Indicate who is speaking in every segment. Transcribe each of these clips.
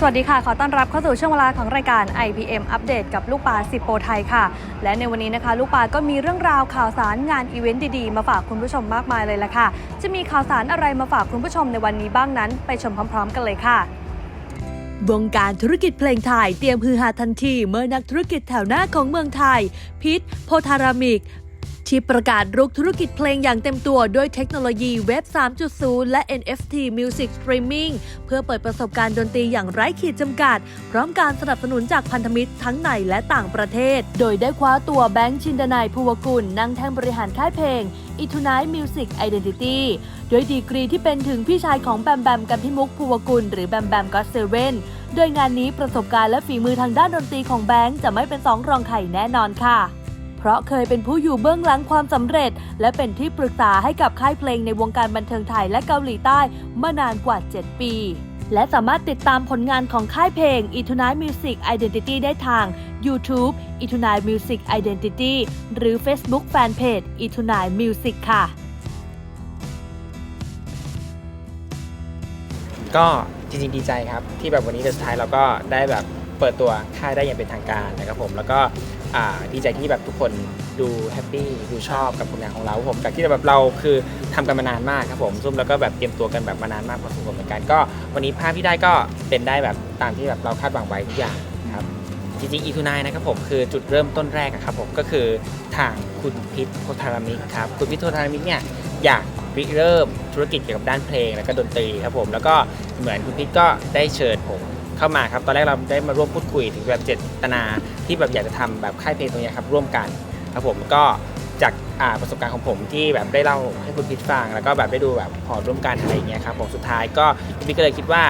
Speaker 1: สวัสดีค่ะ ขอต้อนรับเข้าสู่ช่วงเวลาของรายการ IPM อัปเดตกับลูกปลาสิบโปรไทยค่ะ และในวันนี้นะคะ ลูกปลาก็มีเรื่องราวข่าวสารงานอีเวนต์ดีๆ มาฝากคุณผู้ชมมากมายเลยละค่ะ จะมีข่าวสารอะไรมาฝากคุณผู้ชมในวันนี้บ้างนั้น ไปชมพร้อม ๆ กันเลยค่ะวงการธุรกิจเพลงไทยเตรียมฮือฮาทันที เมื่อนักธุรกิจแถวหน้าของเมืองไทย พิษโพธารามิก ที่ประกาศรุกธุรกิจเพลงอย่างเต็มตัวด้วยเทคโนโลยีเว็บ 3.0 และ NFT Music Streaming เพื่อเปิดประสบการณ์ดนตรีอย่างไร้ขีดจำกัด พร้อมการสนับสนุนจากพันธมิตรทั้งในและต่างประเทศ โดยได้คว้าตัวแบงค์ชินดนายภูวกุลนั่งแท่งบริหารค่ายเพลง i t u n i g h t Music Identity ด้วยดีกรีที่เป็นถึงพี่ชายของแบมแบมกับพี่มุกภูวกุลหรือแบมแบมก็เซเว่นโดยงานนี้ประสบการณ์และฝีมือทางด้านดนตรีของแบงค์จะไม่เป็นสองรองใครแน่นอนค่ะ เพราะเคยเป็นผู้อยู่เบื้องหลังความสำเร็จ และเป็นที่ปรึกษาให้กับค่ายเพลงในวงการบันเทิงไทยและเกาหลีใต้มานานกว่า 7 ปีและสามารถติดตามผลงานของค่ายเพลง i t u n i g h t Music Identity ได้ทาง YouTube i t u n i g h t Music Identity หรือ Facebook Fanpage i t u n i g h t Music ค่ะ
Speaker 2: ก็จริงๆดีใจครับ ที่แบบวันนี้เดสุดท้ายเราก็ได้แบบเปิดตัวค่ายได้อย่างเป็นทางการนะครับผม แล้วก็ ดีใจที่แบบทุกคนดูแฮปปี้ดูชอบกับผลงานของเราผมจากที่แบบเราคือทำกันมานานมากครับผมซุ่มแล้วก็แบบเตรียมตัวกันแบบมานานมากพอสมควรเหมือนกันก็ วันนี้ภาพที่ได้ก็เป็นได้แบบตามที่แบบเราคาดหวังไว้ทุกอย่างครับจริงๆอีทูนายนะครับผมคือจุดเริ่มต้นแรกอะครับผมก็คือทางคุณพิษโพธารามิกครับคุณพิษโพธารามิกเนี่ยอยากริเริ่มธุรกิจเกี่ยวกับด้านเพลง แล้วก็ดนตรีครับผมแล้วก็เหมือนคุณพิษก็ได้เชิญผม เข้ามาครับ ตอนแรกเราได้มาร่วมพูดคุยถึงแบบเจตนาที่แบบอยากจะทำแบบค่ายเพลงตรงนี้ครับร่วมกันครับผมก็จากาประสบการณ์ของผมที่แบบได้เล่าให้คุณพิษฟัง แล้วก็แบบได้ดูแบบพอร่วมกันอะไรอย่างเงี้ยครับผมสุดท้ายก็พิษก็เลยคิดว่า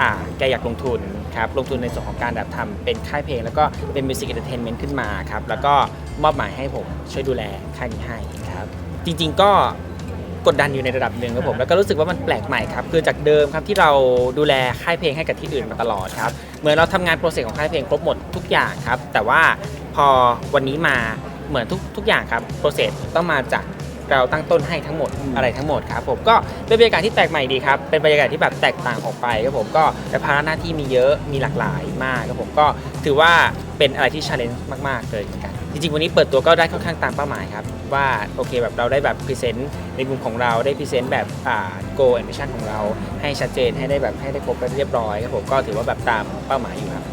Speaker 2: อ่าแกอยากลงทุนครับลงทุนในส่วนของการแบบทำเป็นค่ายเพลง แล้วก็เป็นมิวสิกเอนเตอร์เทนเมนต์ขึ้นมาครับแล้วก็มอบหมายให้ผมช่วยดูแลค่ายนี้ให้ครับจริง ๆ ก็ กดดันอยู่ในระดับหนึ่งครับผมแล้วก็รู้สึกว่ามันแปลกใหม่ครับคือจากเดิมครับที่เราดูแลค่ายเพลงให้กับที่อื่นมาตลอดครับเหมือนเราทำงานโปรเซสของค่ายเพลงครบหมดทุกอย่างครับแต่ว่าพอวันนี้มาเหมือนทุกทุกอย่างครับโปรเซสต้องมาจากเราตั้งต้นให้ทั้งหมดอะไรทั้งหมดครับผมก็เป็นบรรยากาศที่แปลกใหม่ดีครับเป็นบรรยากาศที่แบบแตกต่างออกไปครับผมก็แต่ภาระหน้าที่มีเยอะมีหลากหลายมากครับผมก็ถือว่าเป็นอะไรที่ชาเลนจ์มาก ๆ เลยเหมือนกัน จริงๆ วันนี้เปิดตัวก็ได้ค่อนข้างตามเป้าหมายครับ ว่าโอเคแบบเราได้แบบพรีเซนต์ในมุมของเราได้พรีเซนต์แบบอ่า goal and mission ของเราให้ชัดเจนให้ได้แบบให้ได้ครบเรียบร้อยครับผมก็ถือว่าแบบตามเป้าหมายอยู่ครับ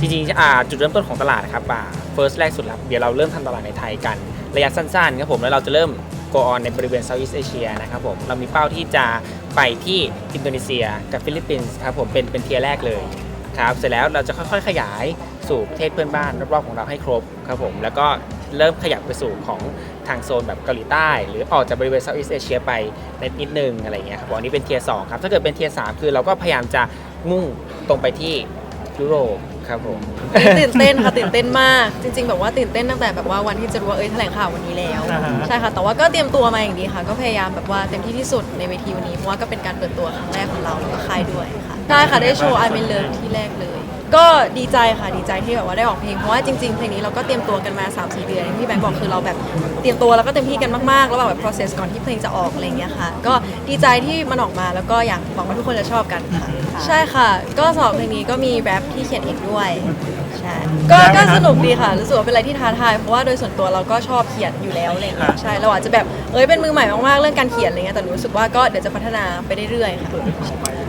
Speaker 2: จริงๆอ่าจุดเริ่มต้นของตลาดนะครับอ่า first แรกสุดครับเดี๋ยวเราเริ่มทำตลาดในไทยกัน ระยะสั้นๆครับผมแล้วเราจะเริ่ม go on ในบริเวณ Southeast Asia นะครับผมเรามีเป้าที่จะไปที่อินโดนีเซียกับฟิลิปปินส์ครับผมเป็นเป็นเทียร์แรกเลย ครับเสร็จแล้วเราจะค่อยๆ ขยายสู่ประเทศเพื่อนบ้านรอบๆของเราให้ครบครับผมแล้วก็เริ่มขยับไปสู่ของทางโซนแบบเกาหลีใต้ หรือออกจากบริเวณเซาท์อีสเอเชียไปในนิดนึงอะไรเงี้ยครับผมอันนี้เป็นเทียร์สครับถ้าเกิดเป็นเทียร์สคือเราก็พยายามจะมุ่งตรงไปที่ยุโรปครับผม
Speaker 3: ตื่นเต้นค่ะตื่นเต้นมาก จริง ๆ แบบว่าตื่นเต้นตั้งแต่แบบว่าวันที่จะรู้ว่าเอ้ยแถลงข่าววันนี้แล้ว
Speaker 2: อ่าฮะ
Speaker 3: ใช่ค่ะ แต่ว่าก็เตรียมตัวมาอย่างดีค่ะ ก็พยายามแบบว่าเต็มที่ที่สุดในเวทีวันนี้เพราะว่าก็เป็นการเปิดตัวครั้งแรกของเราแล้วก็ค่ายด้วยค่ะ ใช่ค่ะได้โชว์ I m e n Love ที่แรกเลย ก็ดีใจค่ะดีใจที่แบบว่าได้ออกเพลงเพราะว่าจริงๆเพลงนี้เราก็เตรียมตัวกันมา3-4เดือนอย่างที่แบงค์บอกคือเราแบบเตรียมตัวแล้วก็เต็มที่กันมากๆแล้วแบบ process ก่อนที่เพลงจะออกอะไรอย่างเงี้ยค่ะ ก็ดีใจที่มันออกมาแล้วก็อยากหวังว่าทุกคนจะชอบกันค่ะ ใช่ค่ะ ก็สำหรับเพลงนี้ก็มีแรปที่เขียนเองด้วยใช่ก็ก็สนุกดีค่ะรู้สึกว่าเป็นอะไรที่ท้าทายเพราะว่าโดยส่วนตัวเราก็ชอบเขียนอยู่แล้วอะไรอย่างเงี้ยใช่เราอาจจะแบบเอ้ยเป็นมือใหม่มากๆเรื่องการเขียนอะไรเงี้ยแต่รู้สึกว่าก็เดี๋ยวจะพัฒนาไปเรื่อยๆค่ะ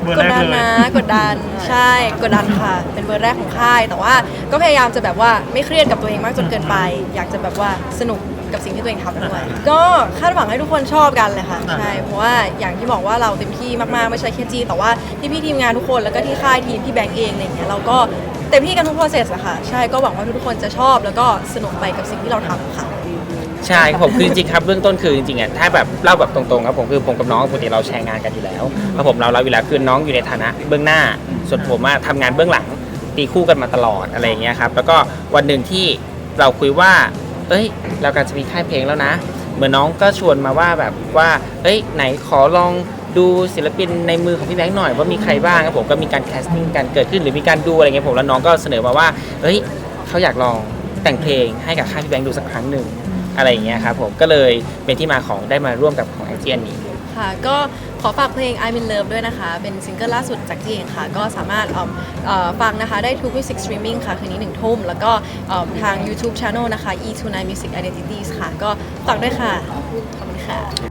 Speaker 3: กดดันนะกดดันใช่กดดันค่ะ เป็นเบอร์แรกของค่าย แต่ว่าก็พยายามจะแบบว่าไม่เครียดกับตัวเองมากจนเกินไป อยากจะแบบว่าสนุกกับสิ่งที่ตัวเองทำด้วยก็คาดหวังให้ทุกคนชอบกันเลยค่ะใช่เพราะว่าอย่างที่บอกว่าเราเต็มที่มากๆไม่ใช่แค่จีแต่ว่าที่พี่ทีมงานทุกคนแล้วก็ที่ค่ายทีมพี่แบงค์เองอะไรเงี้ยเราก็เต็มที่กันทุก process อะค่ะใช่ก็หวังว่าทุกคนจะชอบแล้วก็สนุกไปกับสิ่งที่เราทำค่ะ
Speaker 2: ใช่ครับผมคือจริงๆครับเบื้องต้นคือจริงๆอะถ้าแบบเล่าแบบตรงๆครับผมคือผมกับน้องปกติเราแชร์งานกันอยู่แล้วครับผมเราเราอยู่แล้วคือน้องอยู่ในฐานะเบื้องหน้า ส่วนผมว่าทำงานเบื้องหลังตีคู่กันมาตลอดอะไรอย่างเงี้ยครับแล้วก็วันหนึ่งที่เราคุยว่า เอ้ย เรากำลังจะมีค่ายเพลงแล้วนะ เหมือนน้องก็ชวนมาว่าแบบว่า เอ้ย ไหนขอลองดูศิลปินในมือของพี่แบงค์หน่อยว่ามีใครบ้างครับผมก็มีการแคสติ้งกันเกิดขึ้นหรือมีการดูอะไรเงี้ยผมแล้วน้องก็เสนอมาว่า เอ้ยเขาอยากลองแต่งเพลงให้กับค่ายพี่แบงค์ดูสักครั้งหนึ่ง อะไรอย่างเงี้ยครับผมก็เลยเป็นที่มาของได้มาร่วมกับของแอเจียนนี้
Speaker 3: ค่ะ ก็ขอฝากเพลง I'm in Love ด้วยนะคะ เป็นซิงเกิลล่าสุดจากจีเองค่ะ ก็สามารถเอิ่มเอ่อฟังนะคะ ได้ทุก Music Streaming ค่ะ คืนนี้หนึ่งทุ่ม แล้วก็เอิ่มทาง YouTube Channel นะคะ E29 Music Identities ค่ะ ก็ฝากด้วยค่ะ ขอบคุณค่ะ